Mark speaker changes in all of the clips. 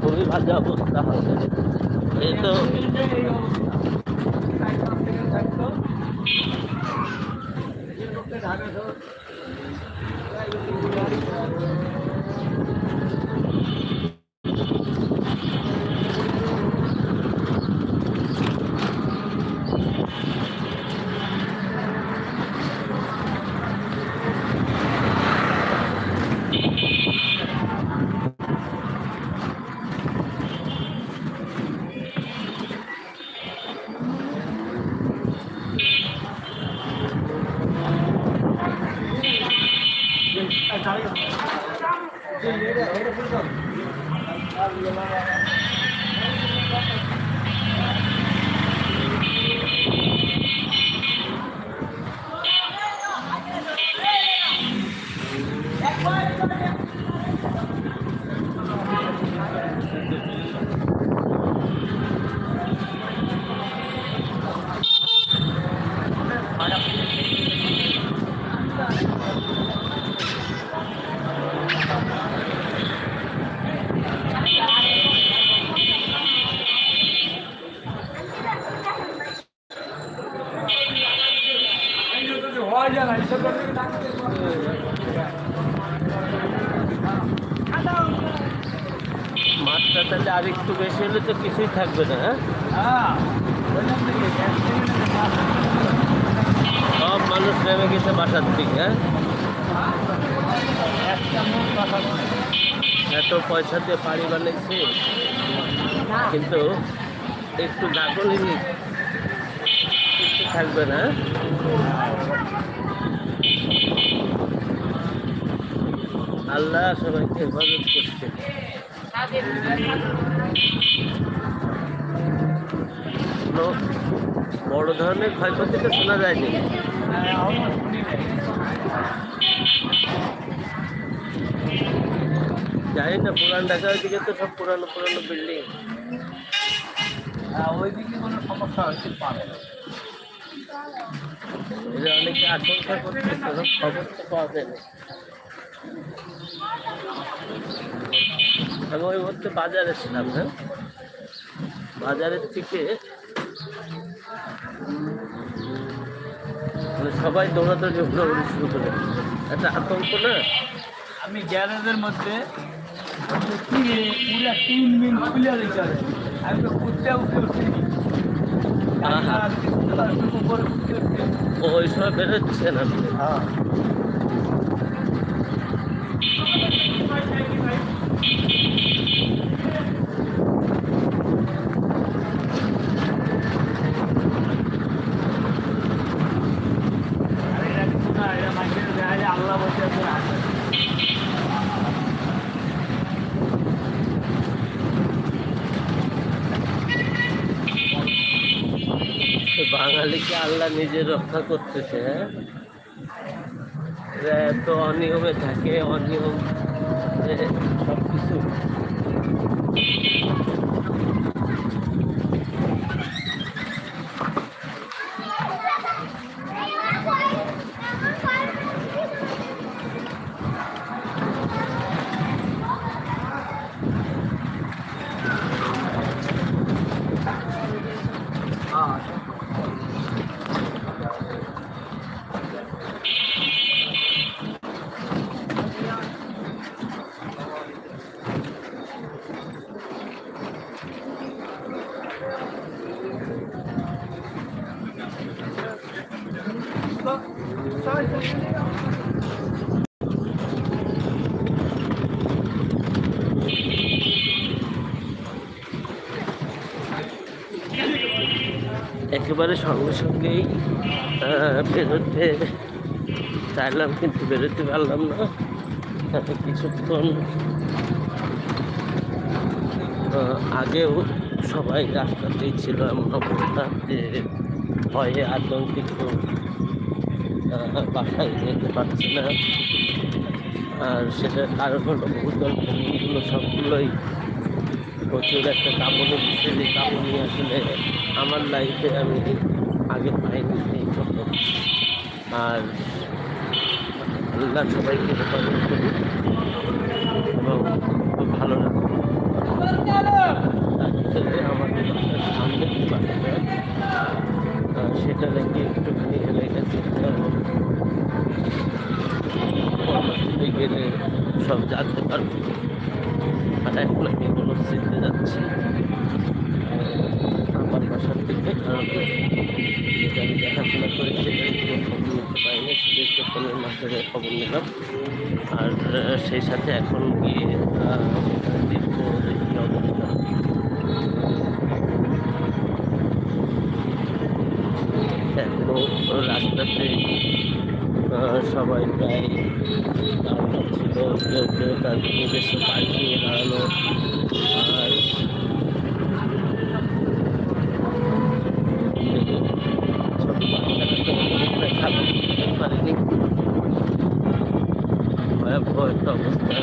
Speaker 1: খুবই বাজে অবস্থা হবে। এই তো। Thank you. মাছটা তাহলে আর একটু বেশি হলে তো কিছুই থাকবে না হ্যাঁ? সব মানুষ নেমে গেছে বাসার দিকে হ্যাঁ? এত পয়সা দিয়ে বাড়ি বানাইছে কিন্তু একটু গাগলি কিছু থাকবে না হ্যাঁ? আল্লাহ সবাইকে হেফাজত করছে। বড় ধরনের ক্ষয়ক্ষতি তো শোনা যায়নি। জানি না, পুরান ঢাকার দিকে তো সব পুরানো পুরানো বিল্ডিং
Speaker 2: ওইদিকে কোনো সমস্যা হয়েছে পাবে
Speaker 1: এটা অনেকে করছে কোনো খবর তো পাওয়া যায়নি আমি ওই মুহূর্তে বাজারে ছিলাম হ্যাঁ? বাজারের থেকে মানে সবাই দৌড়াদৌড়ি ঘোরাঘুরি শুরু করে। একটা আতঙ্ক না?
Speaker 2: আমি গ্যারেজের মধ্যে পুরা তিন দিন খুলে দিতে আমি তো উঠতে উঠতে
Speaker 1: ও ওই সময় বেরোচ্ছেন আপনি
Speaker 2: হ্যাঁ আল্লাহ বসে আছে
Speaker 1: বাঙালিকে আল্লাহ নিজে রক্ষা করতেছে হ্যাঁ? তো অনিয়মে থাকে অনিয়ম সব কিছু একেবারে সঙ্গে সঙ্গেই বেরোতে চাইলাম, কিন্তু বেরোতে পারলাম না। কিছুক্ষণ আগেও সবাই রাস্তাতেই ছিল এমন অবস্থা যে ভয়ে আতঙ্কিত বাসায় যেতে পারছে না। আর সেটার কারণ হলো ভূমিগুলো সবগুলোই প্রচুর একটা কাঁপনি দিচ্ছে যে নিয়ে আসলে আমার লাইফে আমি আগে পাইনি এই প্রথম। আর আল্লাহ সবাইকে হেফাজত করুন এবং খুব ভালো লাগে আমাদের সামনে সেটা নাকি একটুখানি হেলে গেছে গেলে সব জানতে পারব। আর এখন আমি কোনো স্মৃতিতে যাচ্ছি আহ, আমার বাসার থেকে কারণ যেটা আমি দেখাশোনা করেছি সেটার কোনো খবর নিতে পারিনি শুধু ফোনের মাধ্যমে খবর নিলাম। আর সেই সাথে এখন গিয়ে অবস্থা। রাস্তাতে সবাই প্রায় ছিল। কেউ কেউ তার নিজস্ব পার্কিংয়ে দাঁড়ানো আর ছোট বাচ্চারা তো ওখানে খাবার খেতে পারেনি ভয়াবহ একটা অবস্থা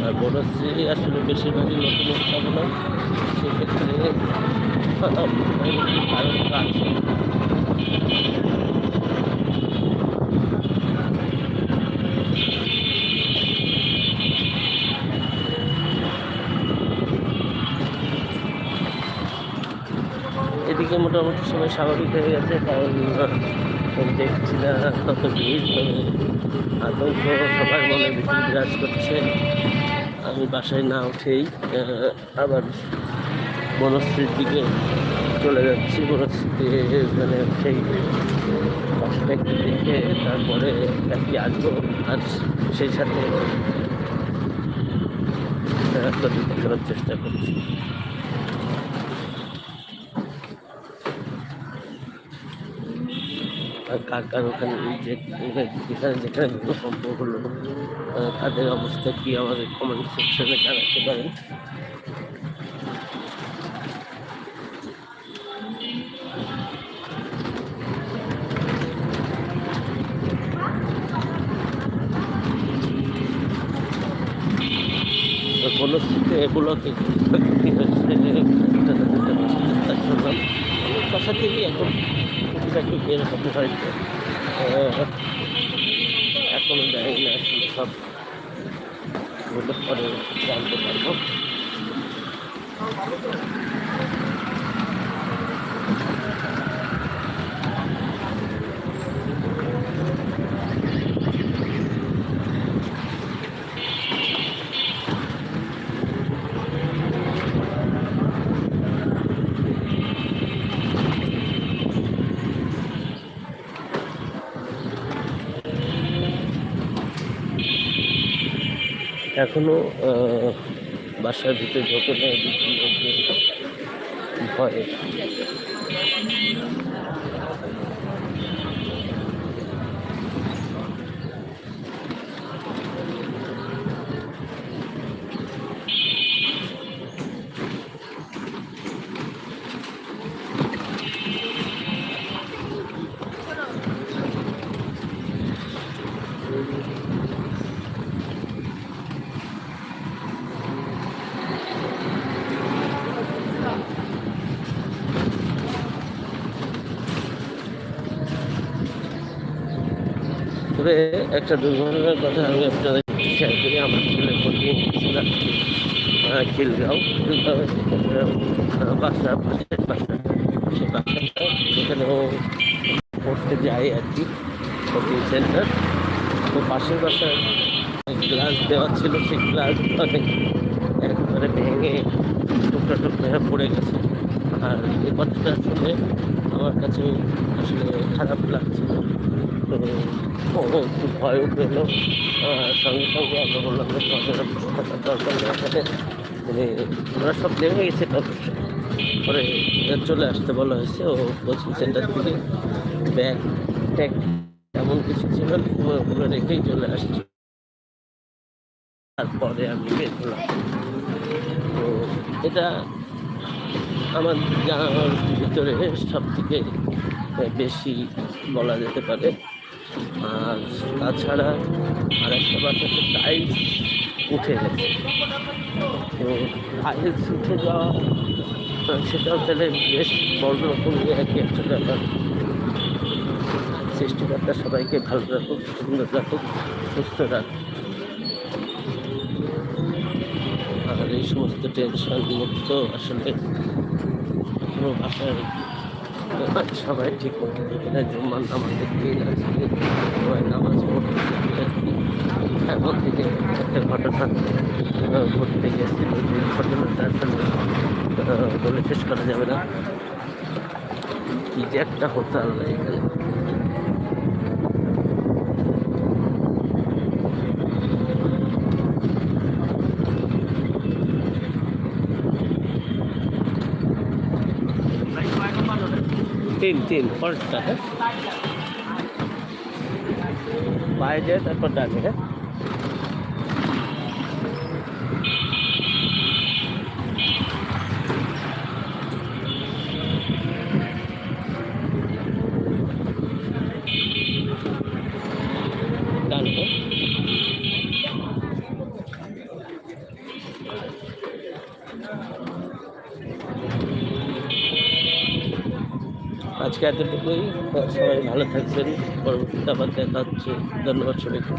Speaker 1: আর বনশ্রী আসলে বেশিরভাগই নতুন স্থাপনা সেক্ষেত্রে আহ, কারণ তো আছে এদিকে মোটামুটি সময় স্বাভাবিক হয়ে গেছে, কারণ দেখছি না তত ভিড়, আতঙ্ক, সবার মনে বেশি বিরাজ করছে। আমি বাসায় না উঠেই আবার বনশ্রীর দিকে চলে যাচ্ছি। বনশ্রীতে মানে সেই বাসাটা একটু দেখে তারপরে একই আসব, আর সেই সাথে করার চেষ্টা করছি। কার কার ওখানে যেখানে যেখানে ভূমিকম্প হলো তাদের অবস্থা কি আমাদের কমেন্ট সেকশনে জানাতে পারেন। কোনো এগুলোকে হচ্ছে? বাসা থেকেই এখন টুকিটাকি বের হতে আহ, এখনও জানি না আসলে সব জানতে পারব। এখনও বাসার ভিতরে ঢোকে না ভয়ে। তবে একটা দুর্ঘটনার কথা আমি আপনাদের শেয়ার করি। আমার ছেলে ছিল খিলগাঁও বাসা বাসা, সে বাসাটা সেখানেও পড়তে যায় আর কি কোচিং সেন্টার তো পাশের বাসার গ্লাস দেওয়া ছিল, সেই গ্লাস অনেক একবারে ভেঙে টুকরা টুকরা পড়ে গেছে। আর এই কথাটা শুনে আমার কাছে আসলে খারাপ লাগছিল তো ও একটু ভয়ও পেল সঙ্গে সঙ্গে আমরা বললাম যে থাকার দরকার নেই মানে ওরা সব নেমে গেছে অবশ্য পরে চলে আসতে বলা হয়েছে ও কোচিং সেন্টার থেকে ব্যাগ ট্যাগ এমন কিছু ছিল ওগুলো রেখেই চলে আসছে তারপরে আমি বের হলাম তো এটা আমার জানার ভিতরে সব থেকে বেশি বলা যেতে পারে আর তাছাড়া আর একটা হচ্ছে টাইলস উঠে গেছে। তো টাইলস উঠে যাওয়া সেটাও তাহলে বেশ বড় রকম একটা ব্যাপার। সৃষ্টিকর্তা সবাইকে ভালো রাখুক, সুন্দর রাখুক, সুস্থ রাখুক। আর এই সমস্ত টেনশন মুক্ত আসলে কোনো ভাষায় সবাই ঠিক মতো এখানে জুম্মার নামাজের দিন আজকে সবাই নামাজ পড়তে যাবে আর কি একটা ঘটনা ঘটতে গেছিল যে ঘটনাটা আসলে বলে শেষ করা যাবে না। কি যে একটা হতো আল্লাহ এখানে। তিন তিন ফরেস্টটা হ্যাঁ বাইরে তারপর ডানে হ্যাঁ ডানে হ্যাঁ আজকে এতটুকুই। সবাই ভালো থাকবেন। পরবর্তীতে আবার দেখা হচ্ছে। ধন্যবাদ সবাইকে।